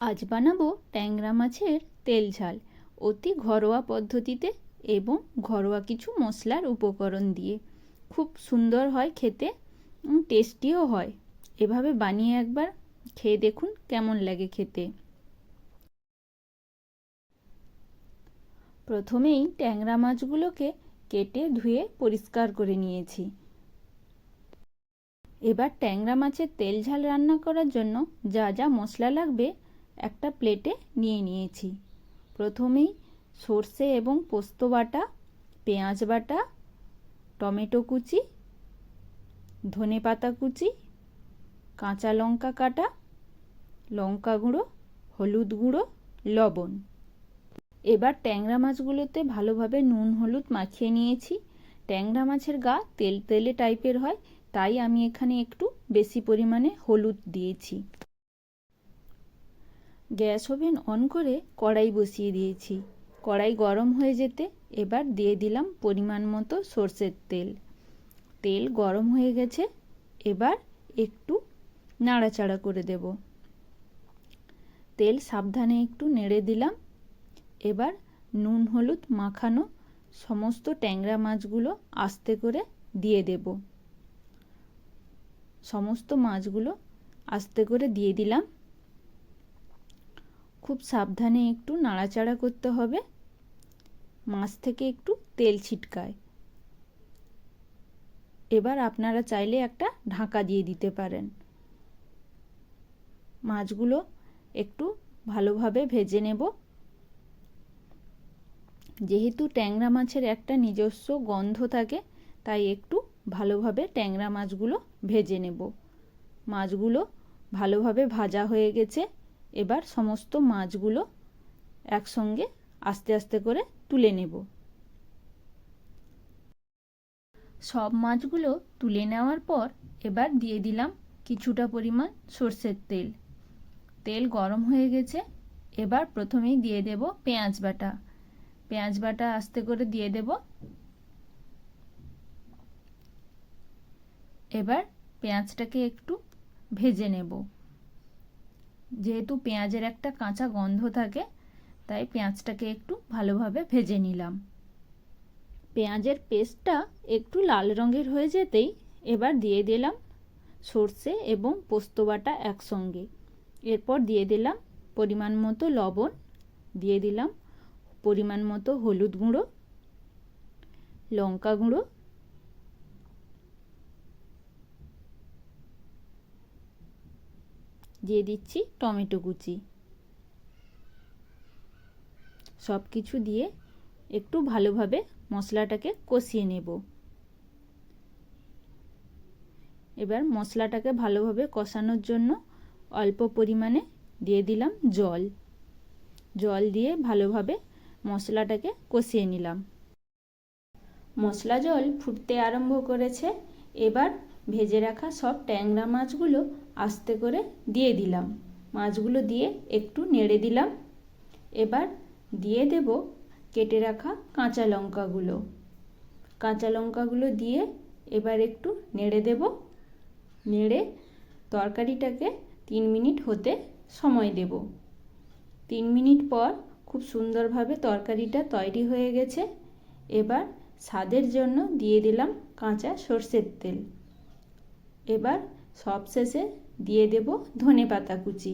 আজ বানাবো ট্যাংরা মাছের তেল ঝাল। অতি ঘরোয়া পদ্ধতিতে এবং ঘরোয়া কিছু মশলার উপকরণ দিয়ে। খুব সুন্দর হয় খেতে টেস্টিও হয়। এভাবে বানিয়ে একবার খেয়ে দেখুন কেমন লাগে খেতে। প্রথমেই ট্যাংরা মাছগুলোকে কেটে ধুয়ে পরিষ্কার করে নিয়েছি। এবার ট্যাংরা মাছের তেল ঝাল রান্না করার জন্য যা যা মশলা লাগবে একটা প্লেটে নিয়ে নিয়েছি। প্রথমেই সর্ষে এবং পোস্ত বাটা, পেঁয়াজ বাটা, টমেটো কুচি, ধনে পাতা কুচি, কাঁচা লঙ্কা কাটা, লঙ্কা গুঁড়ো, হলুদ গুঁড়ো, লবণ। এবার ট্যাংরা মাছগুলোতে ভালোভাবে নুন, হলুদ মাখিয়ে নিয়েছি। ট্যাংরা মাছের গা তেল তেলে টাইপের হয়, তাই আমি এখানে একটু বেশি পরিমাণে হলুদ দিয়েছি। গ্যাস ওভেন অন করে কড়াই বসিয়ে দিয়েছি। কড়াই গরম হয়ে যেতে এবার দিয়ে দিলাম পরিমাণ মতো সর্ষের তেল। তেল গরম হয়ে গেছে, এবার একটু নাড়াচাড়া করে দেব। তেল সাবধানে একটু নেড়ে দিলাম। এবার নুন, হলুদ মাখানো সমস্ত ট্যাংরা মাছগুলো আস্তে করে দিয়ে দেব। সমস্ত মাছগুলো আস্তে করে দিয়ে দিলাম। খুব সাবধানে একটু নাড়াচাড়া করতে হবে। মাছ থেকে একটু তেল ছিটকায়। এবার আপনারা চাইলে একটা ঢাকা দিয়ে দিতে পারেন। মাছগুলো একটু ভালোভাবে ভেজে নেব। যেহেতু ট্যাংরা মাছের একটা নিজস্ব গন্ধ থাকে, তাই একটু ভালোভাবে ট্যাংরা মাছগুলো ভেজে নেব। মাছগুলো ভালোভাবে ভাজা হয়ে গেছে। এবার সমস্ত মাছগুলো একসঙ্গে আস্তে আস্তে করে তুলে নেব। সব মাছগুলো তুলে নেওয়ার পর এবার দিয়ে দিলাম কিছুটা পরিমাণ সর্ষের তেল। তেল গরম হয়ে গেছে, এবার প্রথমেই দিয়ে দেব পেঁয়াজ বাটা। পেঁয়াজ বাটা আস্তে করে দিয়ে দেব। এবার পেঁয়াজটাকে একটু ভেজে নেব। যেহেতু পেঁয়াজের একটা কাঁচা গন্ধ থাকে, তাই পেঁয়াজটাকে একটু ভালোভাবে ভেজে নিলাম। পেঁয়াজের পেস্টটা একটু লাল রঙের হয়ে যেতেই এবার দিয়ে দিলাম সর্ষে এবং পোস্ত বাটা একসঙ্গে। এরপর দিয়ে দিলাম পরিমাণ মতো লবণ, দিয়ে দিলাম পরিমাণ মতো হলুদ গুঁড়ো, লঙ্কা গুঁড়ো দিয়ে দিচ্ছি টমেটো কুচি। সব কিছু দিয়ে একটু ভালোভাবে মশলাটাকে কষিয়ে নেব। এবার মশলাটাকে ভালোভাবে কষানোর জন্য অল্প পরিমাণে দিয়ে দিলাম জল। জল দিয়ে ভালোভাবে মশলাটাকে কষিয়ে নিলাম। মশলা জল ফুটতে আরম্ভ করেছে। এবার ভেজে রাখা সব ট্যাংরা মাছগুলো আস্তে করে দিয়ে দিলাম। মাছগুলো দিয়ে একটু নেড়ে দিলাম। এবার দিয়ে দেব কেটে রাখা কাঁচা লঙ্কাগুলো। কাঁচা লঙ্কাগুলো দিয়ে এবার একটু নেড়ে দেব। নেড়ে তরকারিটাকে তিন মিনিট হতে সময় দেব। তিন মিনিট পর খুব সুন্দরভাবে তরকারিটা তৈরি হয়ে গেছে। এবার স্বাদের জন্য দিয়ে দিলাম কাঁচা সর্ষের তেল। এবার সবশেষে দিয়ে দেব ধনে পাতা কুচি।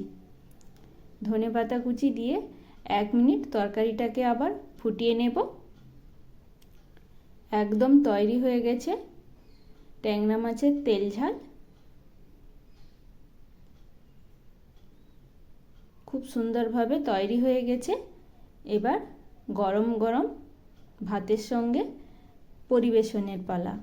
ধনে পাতা কুচি দিয়ে এক মিনিট তরকারিটাকে আবার ফুটিয়ে নেব। একদম তৈরি হয়ে গেছে ট্যাংরা মাছের তেল ঝাল। খুব সুন্দরভাবে তৈরি হয়ে গেছে। এবার গরম গরম ভাতের সঙ্গে পরিবেশনের পালা।